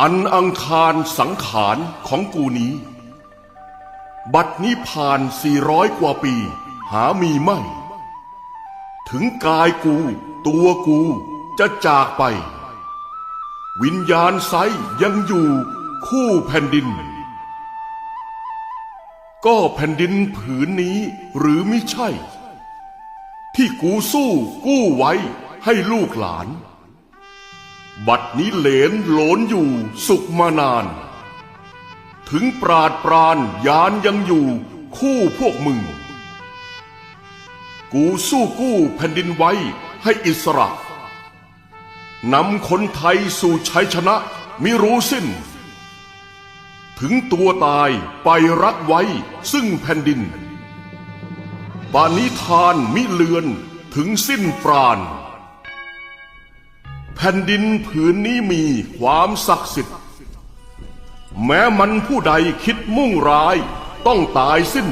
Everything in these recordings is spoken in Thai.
อันอังคารสังขารของกูนี้ บัดนี้ผ่านสี่ร้อยกว่าปี หามีไม่ ถึงกายกู ตัวกูจะจากไป วิญญาณไซยังอยู่คู่แผ่นดิน ก็แผ่นดินผืนนี้หรือไม่ใช่ ที่กูสู้กู้ไว้ให้ลูกหลาน บัดนี้เหลนโหลนอยู่สุขมานาน ถึงปราดปรานยานยังอยู่คู่พวกมึง กูสู้กู้แผ่นดินไว้ให้อิสระนำคนไทยสู่ชัยชนะมิรู้สิ้น ถึงตัวตายไปรักไว้ซึ่งแผ่นดินปานิทานมิเลือนถึงสิ้นปราณ แผ่นดินผืนนี้มีความศักดิ์สิทธิ์ แม้มันผู้ใดคิดมุ่งร้ายต้องตายสิ้น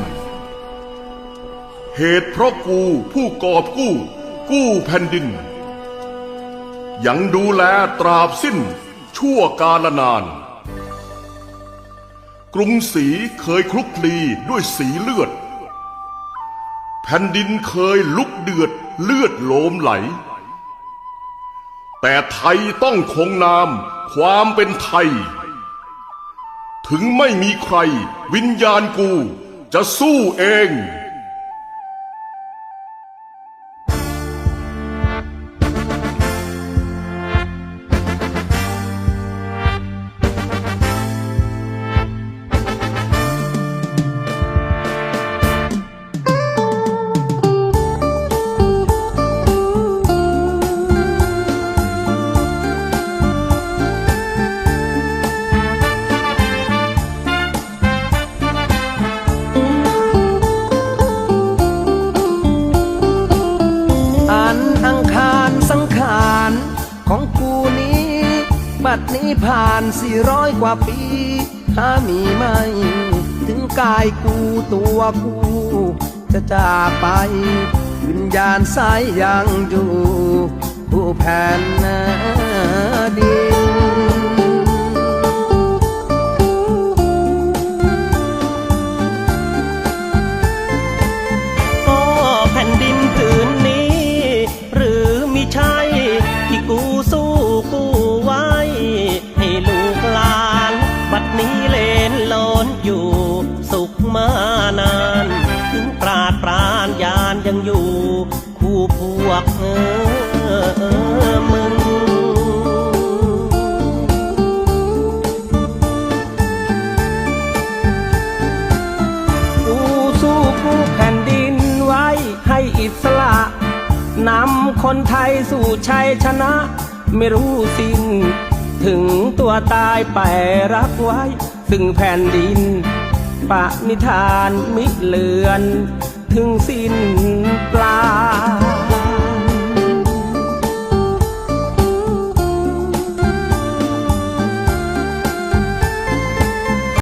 เหตุเพราะกูผู้กอบกู้ กู้แผ่นดิน ยังดูแลตราบสิ้นชั่วกาลนาน กรุงศรีเคยคลุกคลีด้วยสีเลือด แผ่นดินเคยลุกเดือดเลือดโลมไหล แต่ไทยต้องคงนาม ความเป็นไทย ถึงไม่มีใคร วิญญาณกูจะสู้เอง ของกูนี้ บัดนี้ผ่านสี่ร้อยกว่าปีหามีไหมถึงกายกูตัวกู จะจากไป วิญญาณสายยังอยู่ ผู้แผ่นดิ ยังอยู่ คู่พวกเออมึงกูสู้กูแผ่นดินไว้ให้อิสระนำคนไทยสู่ชัยชนะ ไม่รู้สิ้น ถึงตัวตายไปรักไว้ ซึ่งแผ่นดินปะนิทานมิเลือน ถึงสิ้นปลา